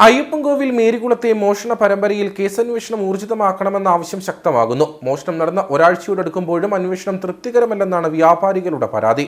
അയ്യപ്പൻകോവിൽ മേരികുളത്തെ മോഷണ പരമ്പരയിൽ കേസന്വേഷണം ഊർജിതമാക്കണമെന്ന ആവശ്യം ശക്തമാകുന്നു. മോഷണം നടന്ന ഒരാഴ്ചയോടടുക്കുമ്പോഴും അന്വേഷണം തൃപ്തികരമല്ലെന്നാണ് വ്യാപാരികളുടെ പരാതി.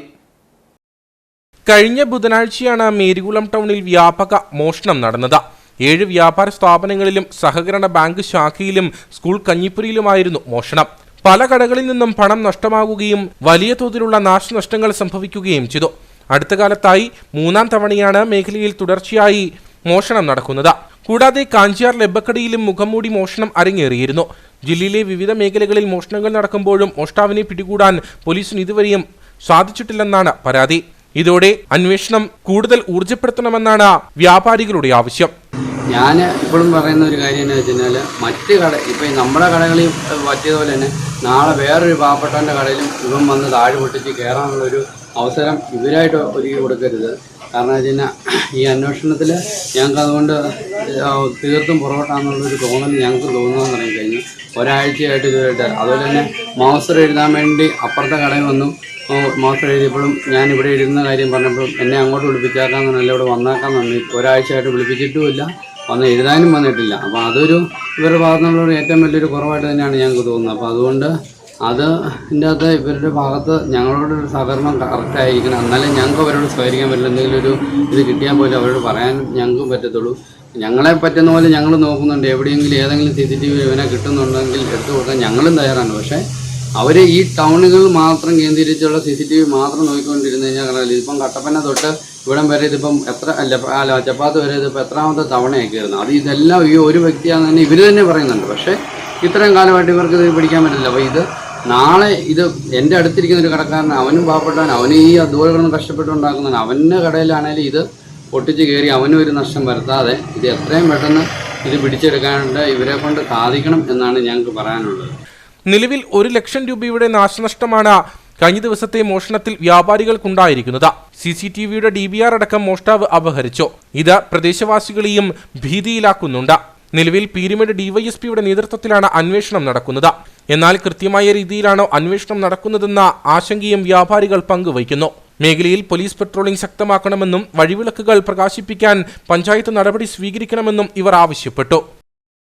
കഴിഞ്ഞ ബുധനാഴ്ചയാണ് മേരികുളം ടൗണിൽ വ്യാപക മോഷണം നടന്നത്. ഏഴ് വ്യാപാര സ്ഥാപനങ്ങളിലും സഹകരണ ബാങ്ക് ശാഖയിലും സ്കൂൾ കഞ്ഞിപ്പുരിയിലുമായിരുന്നു മോഷണം. പല കടകളിൽ നിന്നും പണം നഷ്ടമാകുകയും വലിയ തോതിലുള്ള നാശനഷ്ടങ്ങൾ സംഭവിക്കുകയും ചെയ്തു. അടുത്ത കാലത്തായി മൂന്നാം തവണയാണ് മേഖലയിൽ തുടർച്ചയായി മോഷണം നടക്കുന്നത്. കൂടാതെ കാഞ്ചിയാർ ലെബക്കടിയിലും മുഖംമൂടി മോഷണം അരങ്ങേറിയിരുന്നു. ജില്ലയിലെ വിവിധ മേഖലകളിൽ മോഷണങ്ങൾ നടക്കുമ്പോഴും മോഷ്ടാവിനെ പിടികൂടാൻ പോലീസിന് ഇതുവരെയും സാധിച്ചിട്ടില്ലെന്നാണ് പരാതി. ഇതോടെ അന്വേഷണം കൂടുതൽ ഊർജപ്പെടുത്തണമെന്നാണ് വ്യാപാരികളുടെ ആവശ്യം. ഞാൻ ഇപ്പോഴും പറയുന്ന ഒരു കാര്യം എന്ന് വെച്ചാൽ മറ്റ് കട ഇപ്പം നമ്മുടെ കടകളിൽ പറ്റിയതുപോലെ തന്നെ നാളെ വേറൊരു പാവപ്പെട്ടവന്റെ കടയിലും ഇവൻ വന്ന് താഴെ പൊട്ടിച്ച് കയറാനുള്ളൊരു അവസരം ഇവരായിട്ട് ഒരുക്കി കൊടുക്കരുത്. കാരണം വെച്ച് കഴിഞ്ഞാൽ ഈ അന്വേഷണത്തിൽ ഞങ്ങൾക്ക് അതുകൊണ്ട് തീർത്തും പുറകോട്ടാണെന്നുള്ളൊരു തോന്നൽ ഞങ്ങൾക്ക് തോന്നുന്നു പറഞ്ഞു കഴിഞ്ഞാൽ ഒരാഴ്ചയായിട്ട് ഇതുമായിട്ട് അതുപോലെ തന്നെ മാസ്റ്റർ എഴുതാൻ വേണ്ടി അപ്പുറത്തെ കടയിൽ വന്നു മാസ്റ്റർ എഴുതിയപ്പോഴും ഞാൻ ഇവിടെ എഴുതുന്ന കാര്യം പറഞ്ഞപ്പോഴും എന്നെ അങ്ങോട്ട് വിളിപ്പിച്ചേക്കാമെന്നല്ല ഇവിടെ വന്നേക്കാൻ തന്നെ ഒരാഴ്ചയായിട്ട് വിളിപ്പിച്ചിട്ടുമില്ല. വന്ന് എഴുതാനും വന്നിട്ടില്ല. അപ്പോൾ അതൊരു ഇവരുടെ ഭാഗത്തു നിന്നുള്ള ഏറ്റവും വലിയൊരു കുറവായിട്ട് തന്നെയാണ് ഞങ്ങൾക്ക് തോന്നുന്നത്. അപ്പോൾ അതുകൊണ്ട് അത് ഇതിന്റെ അകത്ത് ഇവരുടെ ഭാഗത്ത് ഞങ്ങളോട് ഒരു സഹകരണം കറക്റ്റായിരിക്കണം എന്നാലേ ഞങ്ങൾക്ക് അവരോട് സഹകരിക്കാൻ പറ്റില്ല. എന്തെങ്കിലും ഒരു ഇത് കിട്ടിയാൽ പോലും അവരോട് പറയാൻ ഞങ്ങൾക്കും പറ്റത്തുള്ളൂ. ഞങ്ങളെ പറ്റുന്ന പോലെ ഞങ്ങൾ നോക്കുന്നുണ്ട്. എവിടെയെങ്കിലും ഏതെങ്കിലും സി സി ടി വി ഇവനെ കിട്ടുന്നുണ്ടെങ്കിൽ എടുത്തു കൊടുക്കാൻ ഞങ്ങളും തയ്യാറാണ്. പക്ഷേ അവർ ഈ ടൗണുകൾ മാത്രം കേന്ദ്രീകരിച്ചുള്ള സി സി ടി വി മാത്രം നോക്കിക്കൊണ്ടിരുന്നു കഴിഞ്ഞാൽ കാരണം ഇതിപ്പം കട്ടപ്പന തൊട്ട് ഇവിടം വരെ ഇതിപ്പം എത്ര അല്ല അല്ല ചപ്പാത്ത് വരെ ഇതിപ്പോൾ എത്രാമത്തെ തവണയൊക്കെ ആയിരുന്നു. അത് ഇതെല്ലാം ഈ ഒരു വ്യക്തിയാണെന്ന് തന്നെ ഇവർ തന്നെ പറയുന്നുണ്ട്. പക്ഷേ ഇത്രയും കാലമായിട്ട് ഇവർക്ക് ഇത് പിടിക്കാൻ പറ്റില്ല. അപ്പോൾ ഇത് നാളെ ഇത് എന്റെ അടുത്തിരിക്കുന്ന ഒരു കടക്കാരൻ അവനും പാവപ്പെട്ടവൻ അവന് ഈ ദൂരെ കിടന്ന് കഷ്ടപ്പെട്ടുണ്ടാക്കുന്നവൻ അവന്റെ കടയിലാണേലും ഇത് പൊട്ടിച്ച് കയറി അവനും ഒരു നഷ്ടം വരുത്താതെ ഇത് എത്രയും പെട്ടെന്ന് ഇത് പിടിച്ചെടുക്കാനുണ്ട്. ഇവരെ കൊണ്ട് സാധിക്കണം എന്നാണ് ഞങ്ങൾക്ക് പറയാനുള്ളത്. നിലവിൽ ഒരു ലക്ഷം രൂപയുടെ നാശനഷ്ടമാണ് കഴിഞ്ഞ ദിവസത്തെ മോഷണത്തിൽ വ്യാപാരികൾക്കുണ്ടായിരിക്കുന്നത്. സി സി ടി വിയുടെ ഡി ബി ആർ അടക്കം മോഷ്ടാവ് അപഹരിച്ചു. ഇത് പ്രദേശവാസികളെയും ഭീതിയിലാക്കുന്നുണ്ട്. നിലവിൽ പീരുമേട് ഡിവൈഎസ്പിയുടെ നേതൃത്വത്തിലാണ് അന്വേഷണം നടക്കുന്നത്. എന്നാൽ കൃത്യമായ രീതിയിലാണോ അന്വേഷണം നടക്കുന്നതെന്ന ആശങ്കയും വ്യാപാരികൾ പങ്കുവയ്ക്കുന്നു. മേഖലയിൽ പോലീസ് പെട്രോളിംഗ് ശക്തമാക്കണമെന്നും വഴിവിളക്കുകൾ പ്രകാശിപ്പിക്കാൻ പഞ്ചായത്ത് നടപടി സ്വീകരിക്കണമെന്നും ഇവർ ആവശ്യപ്പെട്ടു.